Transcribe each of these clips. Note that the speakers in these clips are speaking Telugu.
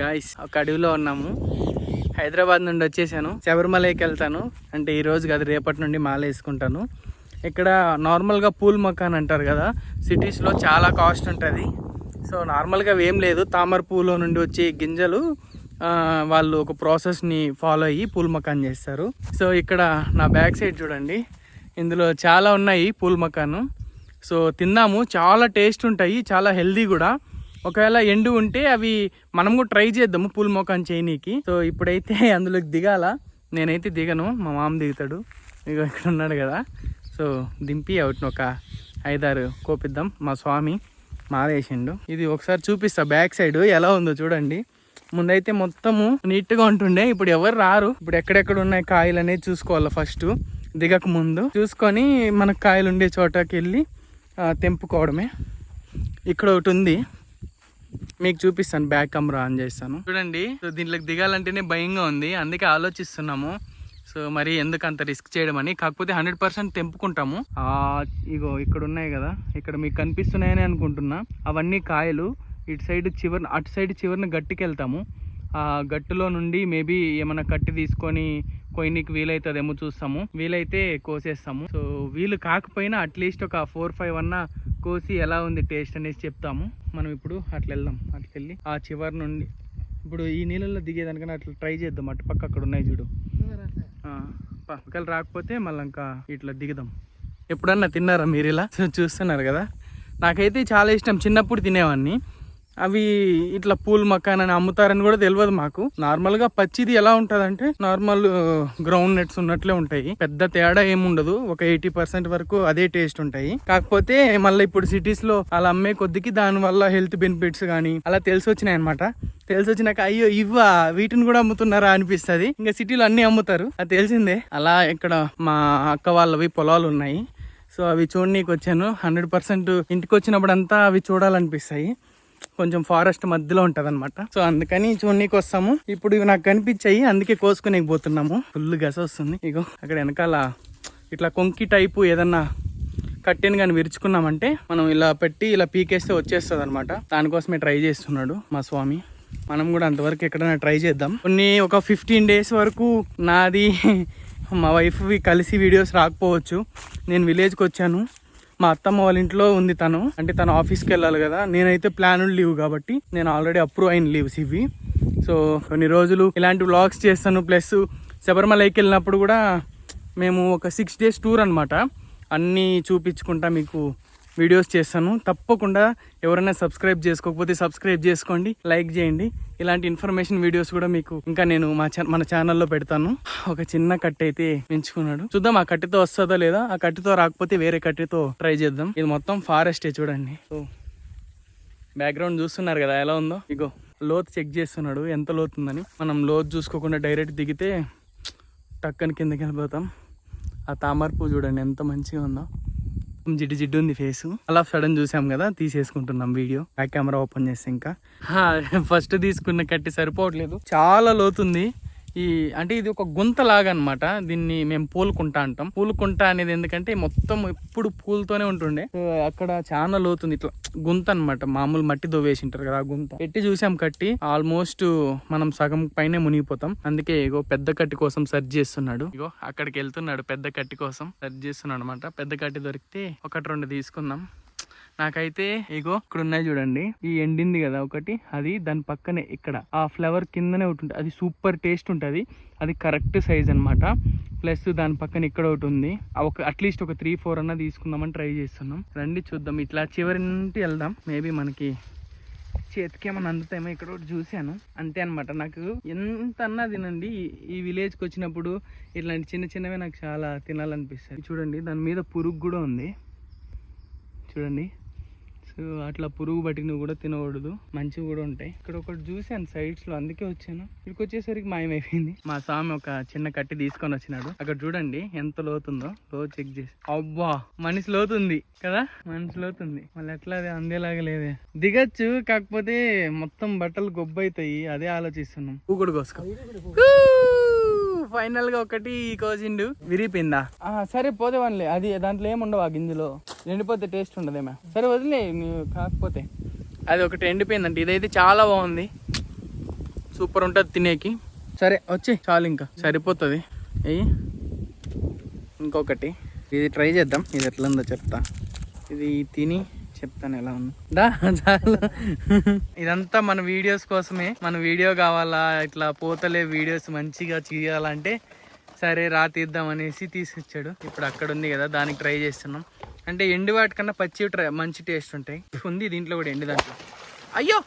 గాయస్ ఒక అడవిలో ఉన్నాము. హైదరాబాద్ నుండి వచ్చేసాను. శబరిమలకి వెళ్తాను. అంటే ఈ రోజు కాదు రేపటి నుండి మాల వేసుకుంటాను. ఇక్కడ నార్మల్గా పూల్ మకాన్ అంటారు కదా సిటీస్లో చాలా కాస్ట్ ఉంటుంది. సో నార్మల్గా ఏం లేదు. తామర పూలో నుండి వచ్చే గింజలు వాళ్ళు ఒక ప్రాసెస్ని ఫాలో అయ్యి పూల్ మకాన్ చేస్తారు. సో ఇక్కడ నా బ్యాక్ సైడ్ చూడండి. ఇందులో చాలా ఉన్నాయి పూల్ మకాను సో తిన్నాము. చాలా టేస్ట్ ఉంటాయి. చాలా హెల్దీ కూడా. ఒకవేళ ఎండు ఉంటే అవి మనం కూడా ట్రై చేద్దాము పూల్ మొఖాన్ చేయనీకి. సో ఇప్పుడైతే అందులోకి దిగాల. నేనైతే దిగను. మా మామ దిగుతాడు. ఇక ఇక్కడ ఉన్నాడు కదా. సో దింపి అవుట్ని ఒక ఐదారు కోపిద్దాం. మా స్వామి మారేసిండు. ఇది ఒకసారి చూపిస్తా బ్యాక్ సైడ్ ఎలా ఉందో చూడండి. ముందైతే మొత్తము నీట్గా ఉంటుండే. ఇప్పుడు ఎవరు రారు. ఇప్పుడు ఎక్కడెక్కడ ఉన్నాయి కాయలు అనేది చూసుకోవాలి ఫస్ట్ దిగక ముందు. చూసుకొని మనకు కాయలు ఉండే చోటకి వెళ్ళి తెంపుకోవడమే. ఇక్కడ ఒకటి ఉంది. మీకు చూపిస్తాను బ్యాక్ కెమెరా ఆన్ చేస్తాను. చూడండి సో దీంట్లోకి దిగాలంటేనే భయంగా ఉంది. అందుకే ఆలోచిస్తున్నాము. సో మరి ఎందుకు అంత రిస్క్ చేయడం అని కాకపోతే హండ్రెడ్ పర్సెంట్ తెంపుకుంటాము. ఇగో ఇక్కడ ఉన్నాయి కదా. ఇక్కడ మీకు కనిపిస్తున్నాయని అనుకుంటున్నా. అవన్నీ కాయలు. ఇటు సైడ్ చివరి అటు సైడ్ చివరిన గట్టికి వెళ్తాము ఆ గట్టులో నుండి మేబీ ఏమైనా కట్టి తీసుకొని కొయ్యనికి వీలైతుందేమో చూస్తాము. వీలైతే కోసేస్తాము. సో వీలు కాకపోయినా అట్లీస్ట్ ఒక ఫోర్ ఫైవ్ అన్న కోసి ఎలా ఉంది టేస్ట్ అనేసి చెప్తాము. మనం ఇప్పుడు అట్లా వెళ్దాం అట్లా వెళ్ళి ఆ చివరి నుండి ఇప్పుడు ఈ నీళ్ళల్లో దిగేదానికన్నా అట్లా ట్రై చేద్దాం. అటు పక్క అక్కడ ఉన్నాయి చూడు. పక్కలు రాకపోతే మళ్ళీ ఇంకా ఇట్లా దిగుదాం. ఎప్పుడన్నా తిన్నారా మీరు ఇలా? చూస్తున్నారు కదా? నాకైతే చాలా ఇష్టం. చిన్నప్పుడు తినేవాడిని అవి ఇట్లా పూల్ మకాన్ అమ్ముతారని కూడా తెలియదు మాకు. నార్మల్గా పచ్చిది ఎలా ఉంటదంటే నార్మల్ గ్రౌండ్ నెట్స్ ఉన్నట్లే ఉంటాయి. పెద్ద తేడా ఏముండదు ఒక ఎయిటీ పర్సెంట్ వరకు అదే టేస్ట్ ఉంటాయి. కాకపోతే మళ్ళీ ఇప్పుడు సిటీస్లో అలా అమ్మే కొద్దికి దాని వల్ల హెల్త్ బెనిఫిట్స్ కానీ అలా తెలిసి వచ్చినాయి అనమాట తెలిసి వచ్చినాక అయ్యో ఇవ్వా వీటిని కూడా అమ్ముతున్నారా? అనిపిస్తుంది. ఇంకా సిటీలో అన్ని అమ్ముతారు. అది తెలిసిందే. అలా ఇక్కడ మా అక్క వాళ్ళవి పొలాలు ఉన్నాయి. సో అవి చూడనీకి వచ్చాను హండ్రెడ్ పర్సెంట్ ఇంటికి వచ్చినప్పుడు అంతా అవి చూడాలనిపిస్తాయి. కొంచెం ఫారెస్ట్ మధ్యలో ఉంటది అనమాట సో అందుకని చూడనీకి వస్తాము ఇప్పుడు ఇవి నాకు కనిపించాయి అందుకే కోసుకునే పోతున్నాము ఫుల్ గస వస్తుంది. ఇగో అక్కడ వెనకాల ఇట్లా కొంకి టైపు ఏదన్నా కట్టెని కానీ విరుచుకున్నామంటే మనం ఇలా పెట్టి ఇలా పీకేస్తే వచ్చేస్తుంది అనమాట దానికోసమే ట్రై చేస్తున్నాడు మా స్వామి. మనం కూడా అంతవరకు ఎక్కడైనా ట్రై చేద్దాం. కొన్ని ఒక ఫిఫ్టీన్ డేస్ వరకు నాది మా వైఫ్వి కలిసి వీడియోస్ రాకపోవచ్చు. నేను విలేజ్కి వచ్చాను. మా అత్తమ్మ వాళ్ళ ఇంట్లో ఉంది తను. అంటే తను ఆఫీస్కి వెళ్ళాలి కదా. నేనైతే ప్లాన్ లీవ్ కాబట్టి నేను ఆల్రెడీ అప్రూవ్ అయిన లీవ్స్ ఇవి. సో కొన్ని రోజులు ఇలాంటి వ్లాగ్స్ చేస్తాను. ప్లస్ శబరిమలకి వెళ్ళినప్పుడు కూడా మేము ఒక సిక్స్ డేస్ టూర్ అనమాట అన్నీ చూపించుకుంటా మీకు వీడియోస్ చేస్తాను. తప్పకుండా ఎవరైనా సబ్స్క్రైబ్ చేసుకోకపోతే సబ్స్క్రైబ్ చేసుకోండి లైక్ చేయండి. ఇలాంటి ఇన్ఫర్మేషన్ వీడియోస్ కూడా మీకు ఇంకా నేను మా మన ఛానల్లో పెడతాను. ఒక చిన్న కట్టె అయితే పెంచుకున్నాడు. చూద్దాం ఆ కట్టెతో వస్తుందో లేదా? ఆ కట్టెతో రాకపోతే వేరే కట్టెతో ట్రై చేద్దాం. ఇది మొత్తం ఫారెస్టే చూడండి. సో బ్యాక్గ్రౌండ్ చూస్తున్నారు కదా ఎలా ఉందో? ఇగో లోతు చెక్ చేస్తున్నాడు. ఎంత లోతు ఉందని మనం లోతు చూసుకోకుండా డైరెక్ట్ దిగితే టక్కని కిందకి వెళ్ళిపోతాం. ఆ తామర పువ్వు చూడండి ఎంత మంచిగా ఉందో. జిడ్డు జిడ్డు ఉంది ఫేస్ అలా సడన్ చూసాం కదా తీసేసుకుంటున్నాం వీడియో బ్యాక్ కెమెరా ఓపెన్ చేస్తే ఇంకా. ఫస్ట్ తీసుకున్న కట్టి సరిపోవట్లేదు. చాలా లోతుంది. ఈ అంటే ఇది ఒక గుంత లాగా అనమాట దీన్ని మేము పూలుకుంటా అంటాం. పూలుకుంటా అనేది ఎందుకంటే మొత్తం ఎప్పుడు పూలతోనే ఉంటుండే. అక్కడ చాలా లోతుంది. ఇట్లా గుంత అన్నమాట. మామూలు మట్టి దోవేసింటారు కదా ఆ గుంత. పెట్టి చూసాం కట్టి ఆల్మోస్ట్ మనం సగం పైనే మునిగిపోతాం. అందుకే ఇగో పెద్ద కట్టి కోసం సెర్చ్ చేస్తున్నాడు. ఇగో అక్కడికి వెళ్తున్నాడు పెద్ద కట్టి కోసం సెర్చ్ చేస్తున్నాడు అనమాట పెద్ద కట్టి దొరికితే ఒకటి రెండు తీసుకుందాం. నాకైతే ఇగో ఇక్కడ ఉన్నాయి చూడండి. ఈ ఎండింది కదా ఒకటి అది దాని పక్కనే ఇక్కడ. ఆ ఫ్లవర్ కిందనే ఒకటి ఉంటుంది అది సూపర్ టేస్ట్ ఉంటుంది. అది కరెక్ట్ సైజ్ అనమాట ప్లస్ దాని పక్కన ఇక్కడ ఒకటి ఉంది. ఒక అట్లీస్ట్ ఒక త్రీ ఫోర్ అన్న తీసుకుందామని ట్రై చేస్తున్నాం. రండి చూద్దాం. ఇట్లా చివరి నుండి వెళ్దాం. మేబీ మనకి చేతికి ఏమైనా అందుతాయేమో ఇక్కడ ఒకటి చూశాను. అంతే అనమాట నాకు ఎంత అన్నా తినండి. ఈ- విలేజ్కి వచ్చినప్పుడు ఇట్లాంటి చిన్న చిన్నవి నాకు చాలా తినాలనిపిస్తాయి చూడండి దాని మీద పురుగు కూడా ఉంది. చూడండి. అట్లా పురుగు పట్టినవి కూడా తినకూడదు. మంచివి కూడా ఉంటాయి. ఇక్కడ ఒకటి చూశాను సైడ్స్లో అందుకే వచ్చాను. ఇక్కడికి వచ్చేసరికి మాయమైపోయింది. మా స్వామి ఒక చిన్న కట్టి తీసుకొని వచ్చినాడు. అక్కడ చూడండి ఎంత లోతుందో. లో చెక్ చేసి. అబ్బా! మనిషి లోతుంది కదా? మనిషి లోతుంది. మళ్ళీ ఎట్లా అది అందేలాగా లేదే. దిగచ్చు కాకపోతే మొత్తం బట్టలు గొబ్బైతాయి. అదే ఆలోచిస్తున్నాం. ఊగుడు కోసుకో. ఫైనల్గా ఒకటి కోసిండు విరిపోయిందా ఆ, సరే పోతే వన్లే. అది దాంట్లో ఏముండవు ఆ గింజలో. ఎండిపోతే టేస్ట్ ఉండదేమా. సరే వదిలే నువ్వు కాకపోతే. అది ఒకటి ఎండిపోయిందంట. ఇదైతే చాలా బాగుంది. సూపర్ ఉంటుంది తినేకి. సరే వచ్చి. చాలు ఇంకా. సరిపోతుంది. అయ్యి ఇంకొకటి. ఇది ట్రై చేద్దాం. ఇది ఎట్లా ఉందో చెప్తా. ఇది తిని చెప్తాను ఎలా ఉంది. దా చాలు. ఇదంతా మన వీడియోస్ కోసమే. మన వీడియో కావాలా? ఇట్లా పోతలే వీడియోస్ మంచిగా చేయాలంటే సరే రా తీద్దాం అనేసి తీసుకొచ్చాడు. ఇప్పుడు అక్కడ ఉంది కదా దానికి ట్రై చేస్తున్నాం. అంటే ఎండు వాటికన్నా పచ్చి ట్రై మంచి టేస్ట్ ఉంటాయి. ఉంది దీంట్లో కూడా ఎండు దాంట్లో. అయ్యో!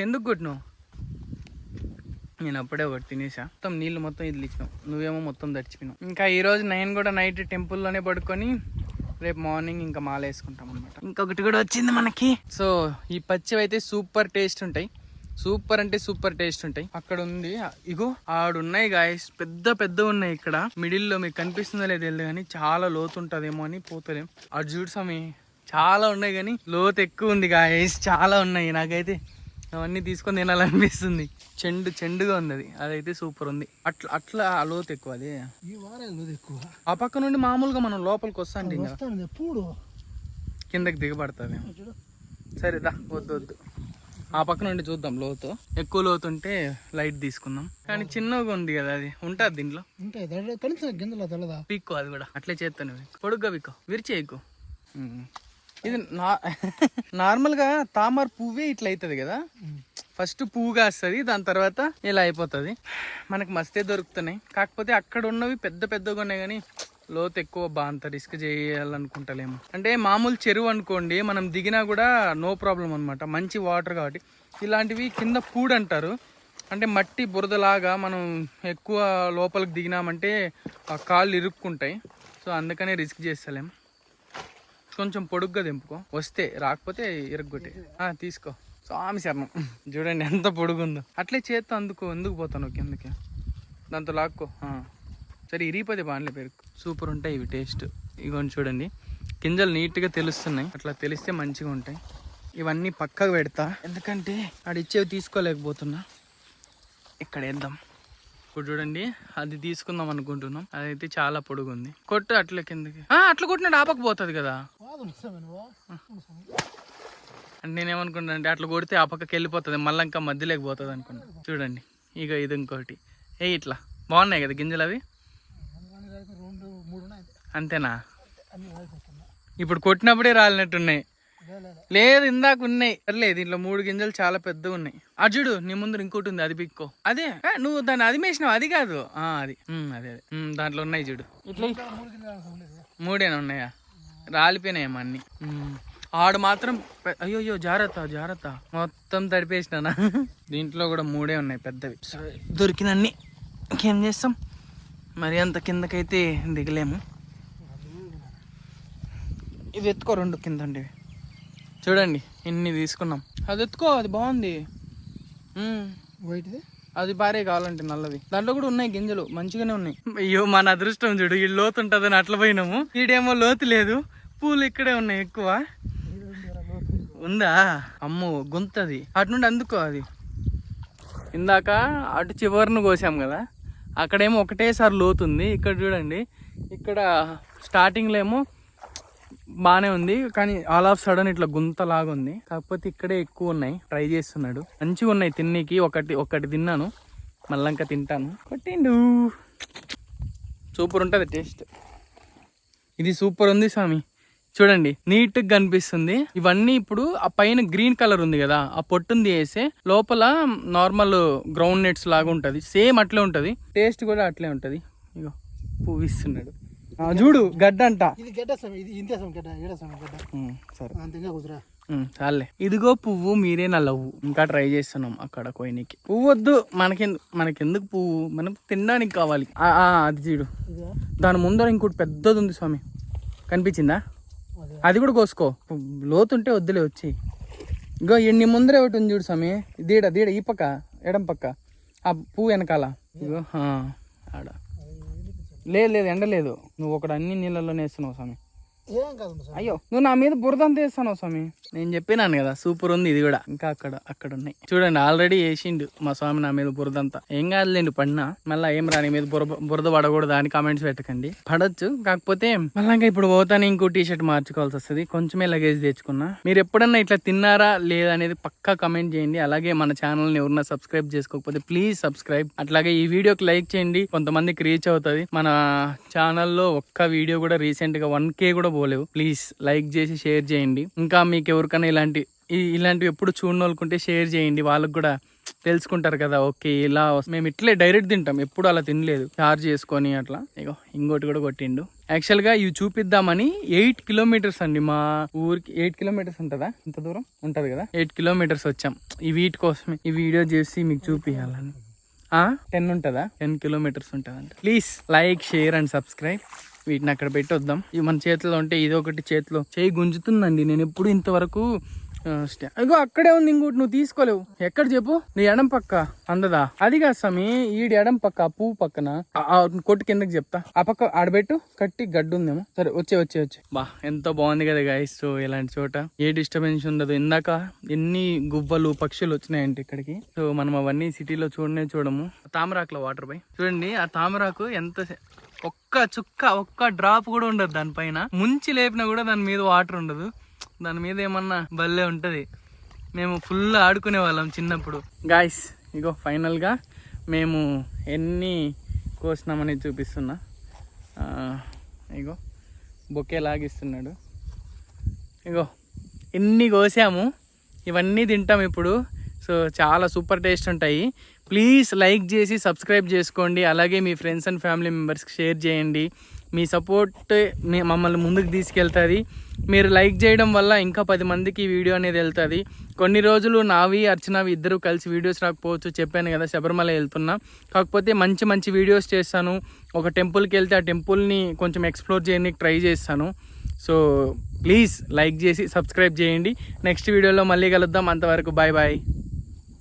ఎందుకు కొట్టినావు? నేను అప్పుడే ఒకటి తినేసా. మొత్తం నీళ్ళు మొత్తం ఇది ఇచ్చినావు నువ్వేమో మొత్తం దడిచిపోయినావు ఇంకా ఈరోజు నేను కూడా నైట్ టెంపుల్లోనే పడుకొని రేపు మార్నింగ్ ఇంకా మాల వేసుకుంటాం అనమాట ఇంకొకటి కూడా వచ్చింది మనకి. సో ఈ పచ్చివి అయితే సూపర్ టేస్ట్ ఉంటాయి. సూపర్ అంటే సూపర్ టేస్ట్ ఉంటాయి. అక్కడ ఉంది. ఇగో ఆడున్నాయి గాయస్ పెద్ద పెద్ద ఉన్నాయి ఇక్కడ. మిడిల్లో మీకు కనిపిస్తుందో లేదో తెలియదు కానీ చాలా లోతు ఉంటదేమో అని పోతలేం. అటు చూడు స్వామి చాలా ఉన్నాయి కానీ లోతు ఎక్కువ ఉంది గాయస్ చాలా ఉన్నాయి నాకైతే. అవన్నీ తీసుకొని తినాలనిపిస్తుంది. చెండు చెండుగా ఉంది అది అదైతే సూపర్ ఉంది. అట్లా అట్లా ఆ లోతు ఎక్కువ అది. ఈ ఎక్కువ. ఆ పక్క నుండి మామూలుగా మనం లోపలికి వస్తా అంటే ఇంకా. కిందకి దిగబడుతుంది. చూడు. సరే దా వద్దు వద్దు. ఆ పక్క నుండి చూద్దాం లోతు. ఎక్కువ లోతు ఉంటే లైట్ తీసుకుందాం. కానీ చిన్నగా ఉంది కదా అది. ఉంటుంది దీంట్లో. ఉంటాయి గింజలు పీక్కో అది కూడా. అట్లే చేస్తాను పొడుగ్గా పీక్కో. విరిచేయకు. ఇది నా నార్మల్గా తామర పువ్వే ఇట్లా అవుతుంది కదా? ఫస్ట్ పువ్వు కాస్తుంది దాని తర్వాత ఇలా అయిపోతుంది. మనకు మస్తే దొరుకుతున్నాయి. కాకపోతే అక్కడ ఉన్నవి పెద్ద పెద్దగా ఉన్నాయి కానీ లోతు ఎక్కువ బా అంత రిస్క్ చేయాలనుకుంటలేము. అంటే మామూలు చెరువు అనుకోండి మనం దిగినా కూడా నో ప్రాబ్లం అనమాట మంచి వాటర్ కాబట్టి. ఇలాంటివి కింద పూడ్ అంటారు. అంటే మట్టి బురదలాగా మనం ఎక్కువ లోపలికి దిగినామంటే ఆ కాళ్ళు ఇరుక్కుంటాయి. సో అందుకనే రిస్క్ చేస్తలేం. కొంచెం పొడుగ్గా దింపుకో. వస్తే రాకపోతే ఇరగొట్టే ఆ, తీసుకో. స్వామి శరణం. చూడండి ఎంత పొడుగుందో. అట్లే చేత్తో అందుకో ఎందుకు పోతాను కిందకి? దాంతో లాక్కో. సరే ఇరిగిపోతే బాగానే పెరుగు. సూపర్ ఉంటాయి ఇవి టేస్ట్. ఇగోని చూడండి. గింజలు నీట్గా తెలుస్తున్నాయి. అట్లా తెలిస్తే మంచిగా ఉంటాయి. ఇవన్నీ పక్కకు పెడతా. ఎందుకంటే ఆడిచ్చేవి తీసుకోలేకపోతున్నా. ఇక్కడ వేద్దాం. ఇప్పుడు చూడండి అది తీసుకుందాం అనుకుంటున్నాం. అదైతే చాలా పొడుగుంది. కొట్టు అట్ల కిందకి. అట్లా కొట్టినాడు ఆపకపోతుంది కదా. అంటే అంటే అట్లా కొడితే ఆ పక్కకి వెళ్ళిపోతుంది మళ్ళీ ఇంకా మధ్యలోకి పోతుంది అనుకున్నా చూడండి ఇక ఇది ఇంకోటి. ఏ ఇట్లా. బాగున్నాయి కదా గింజలు అవి? అంతేనా? ఇప్పుడు కొట్టినప్పుడే రాలినట్టున్నాయి. లేదు లేదు ఇందాక ఉన్నాయి. సర్లే దీంట్లో మూడు గింజలు చాలా పెద్దగా ఉన్నాయి. అర్జుడు నీ ముందు ఇంకోటి ఉంది అది పిక్కో అదే నువ్వు దాన్ని అది మేసినావు అది కాదు. ఆ, అది. అదే అదే. దాంట్లో ఉన్నాయి చూడు. ఇట్లా మూడేనా ఉన్నాయా? రాలిపోయినాయమ్మా అన్ని. ఆడు మాత్రం అయ్యో అయ్యో జాగ్రత్త జాగ్రత్త. మొత్తం తడిపేసినానా? దీంట్లో కూడా మూడే ఉన్నాయి పెద్దవి. దొరికినన్ని. ఇంకేం చేస్తాం? మరి అంత కిందకైతే దిగలేము. ఇవి ఎత్తుకో రెండు కింద ఉండేవి చూడండి ఇన్ని తీసుకున్నాం. అది ఎత్తుకో అది బాగుంది. వైట్ది అది భారీ కావాలంటే నల్లది. దాంట్లో కూడా ఉన్నాయి గింజలు మంచిగానే ఉన్నాయి. అయ్యో మన అదృష్టం చూడు ఈ లోతు ఉంటుందని అట్లా పోయినాము. ఈడేమో లోతు లేదు. పూలు ఇక్కడే ఉన్నాయి ఎక్కువ. ఉందా? అమ్మో గుంతది. అటు నుండి అందుకో అది. ఇందాక అటు చివరిని కోసాం కదా. అక్కడేమో ఒకటేసారి లోతుంది. ఇక్కడ చూడండి. ఇక్కడ స్టార్టింగ్లో ఏమో బాగానే ఉంది కానీ ఆల్ ఆఫ్ సడన్ ఇట్లా గుంతలాగా ఉంది. కాకపోతే ఇక్కడే ఎక్కువ ఉన్నాయి. ట్రై చేస్తున్నాడు. మంచిగా ఉన్నాయి తిన్నీకి. ఒకటి ఒకటి తిన్నాను. మళ్ళంక ఇంకా తింటాను. కొట్టిండు. సూపర్ ఉంటుంది టేస్ట్. ఇది సూపర్ ఉంది స్వామి. చూడండి నీట్గా కనిపిస్తుంది. ఇవన్నీ ఇప్పుడు ఆ పైన గ్రీన్ కలర్ ఉంది కదా ఆ పొట్టుని తీసేస్తే లోపల నార్మల్ గ్రౌండ్ నెట్స్ లాగా ఉంటది. సేమ్ అట్లే ఉంటది. టేస్ట్ కూడా అట్లే ఉంటది. ఇగో పువ్వు ఇస్తున్నాడు ఆ, చూడు గడ్డ అంట. సరే. అంతగా కుదురా? ఉమ్, చాలే. ఇదిగో పువ్వు మీరే నా లవ్వు ఇంకా ట్రై చేస్తున్నాం అక్కడ కోయినికి. పువ్వు వద్దు మనకెందుకు మనకెందుకు పువ్వు? మనం తినడానికి కావాలి. అది చూడు. దాని ముందర ఇంకోటి పెద్దది ఉంది స్వామి. కనిపించిందా? అది కూడా కోసుకో. లోతుంటే వద్దులే వచ్చి. ఇగో ఎన్ని ముందరే ఒకటి ఉంది చూడు స్వామి. దీడ దీడ ఈ పక్క ఎడం పక్క. ఆ పువ్వు వెనకాల. ఇగో ఆడ. లేదు లేదు ఎండ లేదు. నువ్వు ఒకటి అన్ని నీళ్ళల్లోనే వేస్తున్నావు స్వామి. అయ్యో నువ్వు నా మీద బురదం తీస్తాను స్వామి. నేను చెప్పినాను కదా సూపర్ ఉంది ఇది కూడా. ఇంకా అక్కడ అక్కడ ఉన్నాయి. చూడండి ఆల్రెడీ వేసిండు మా స్వామి నా మీద బురద అంతా. ఏం కాదులేండి పడినా. మళ్ళీ ఏం రాని మీద బురద బురద పడకూడదు అని కామెంట్స్ పెట్టకండి. పడచ్చు కాకపోతే మళ్ళీ ఇంకా ఇప్పుడు పోతాను ఇంకో టీ షర్ట్ మార్చుకోవాల్సి వస్తుంది. కొంచెమే లగేజ్ తెచ్చుకున్నా. మీరు ఎప్పుడన్నా ఇట్లా తిన్నారా లేదా అనేది పక్కా కమెంట్ చేయండి. అలాగే మన ఛానల్ని ఎవరన్నా సబ్స్క్రైబ్ చేసుకోకపోతే ప్లీజ్ సబ్స్క్రైబ్ అట్లాగే ఈ వీడియోకి లైక్ చేయండి. కొంతమందికి రీచ్ అవుతుంది. మన ఛానల్లో ఒక్క వీడియో కూడా రీసెంట్గా వన్ కే కూడా పోలేవు. ప్లీజ్ లైక్ చేసి షేర్ చేయండి. ఇంకా మీకు ఎవరికైనా ఇలాంటి ఇలాంటివి ఎప్పుడు చూడనోళ్ళకుంటే షేర్ చేయండి. వాళ్ళకి కూడా తెలుసుకుంటారు కదా ఓకే ఇలా మేము ఇట్లే డైరెక్ట్ తింటాం. ఎప్పుడు అలా తినలేదు. చార్జ్ చేసుకొని అట్లా. ఇగో ఇంకోటి కూడా కొట్టిండు. యాక్చువల్గా ఇవి చూపిద్దామని ఎయిట్ కిలోమీటర్స్ అండి మా ఊరికి. ఎయిట్ కిలోమీటర్స్ ఉంటుందా? ఇంత దూరం? ఉంటది కదా? ఎయిట్ కిలోమీటర్స్ వచ్చాం. ఈ వీటి కోసమే ఈ వీడియో చేసి మీకు చూపించాలని టెన్ ఉంటుందా? టెన్ కిలోమీటర్స్ ఉంటుందంట. Please like share and subscribe వీటిని అక్కడ పెట్టి వద్దాం ఇవి మన చేతిలో ఉంటే ఇది ఒకటి చేతిలో చేయి గుంజుతుందండి. నేను ఎప్పుడు ఇంతవరకు అగో అక్కడే ఉంది ఇంకోటి నువ్వు తీసుకోలేవు. ఎక్కడ చెప్పు? నీ ఎడం పక్క అందదా? అది కాదు స్వామి ఈడి ఎడం పక్క ఆ పువ్వు పక్కన. కొట్టు కిందకి చెప్తా. ఆ పక్క ఆడబెట్టు కట్టి గడ్డు ఉందేమో. సరే వచ్చే వచ్చే వచ్చే. బా ఎంతో బాగుంది కదా గాయస్ సో ఇలాంటి చోట. ఏ డిస్టర్బెన్స్ ఉండదు. ఇందాక ఎన్ని గువ్వలు పక్షులు వచ్చినాయంటే ఇక్కడికి. సో మనం అవన్నీ సిటీలో చూడనే చూడము. తామరాకులో వాటర్ పై చూడండి ఆ తామరాకు ఎంత ఒక్క చుక్క ఒక్క డ్రాప్ కూడా ఉండదు దానిపైన ముంచి లేపినా కూడా దాని మీద వాటర్ ఉండదు. దాని మీద ఏమన్నా భలే ఉంటుంది. మేము ఫుల్ ఆడుకునే వాళ్ళం చిన్నప్పుడు. గాయస్ ఇగో ఫైనల్గా మేము ఎన్ని కోసినామని చూపిస్తున్నా. ఇగో బొకే లాగిస్తున్నాడు. ఇగో ఎన్ని కోసాము? ఇవన్నీ తింటాం ఇప్పుడు. సో చాలా సూపర్ టేస్ట్ ఉంటాయి. ప్లీజ్ లైక్ చేసి సబ్స్క్రైబ్ చేసుకోండి. అలాగే మీ ఫ్రెండ్స్ అండ్ ఫ్యామిలీ మెంబర్స్కి షేర్ చేయండి. మీ సపోర్ట్ మీ మమ్మల్ని ముందుకు తీసుకెళ్తుంది. మీరు లైక్ చేయడం వల్ల ఇంకా పది మందికి వీడియో అనేది వెళ్తుంది. కొన్ని రోజులు నావి అర్చనవి ఇద్దరు కలిసి వీడియోస్ రాకపోవచ్చు చెప్పాను కదా శబరిమల వెళ్తున్నా. కాకపోతే మంచి మంచి వీడియోస్ చేస్తాను. ఒక టెంపుల్కి వెళ్తే ఆ టెంపుల్ని కొంచెం ఎక్స్ప్లోర్ చేయడానికి ట్రై చేస్తాను. సో ప్లీజ్ లైక్ చేసి సబ్స్క్రైబ్ చేయండి. నెక్స్ట్ వీడియోలో మళ్ళీ కలుద్దాం. అంతవరకు బాయ్ బాయ్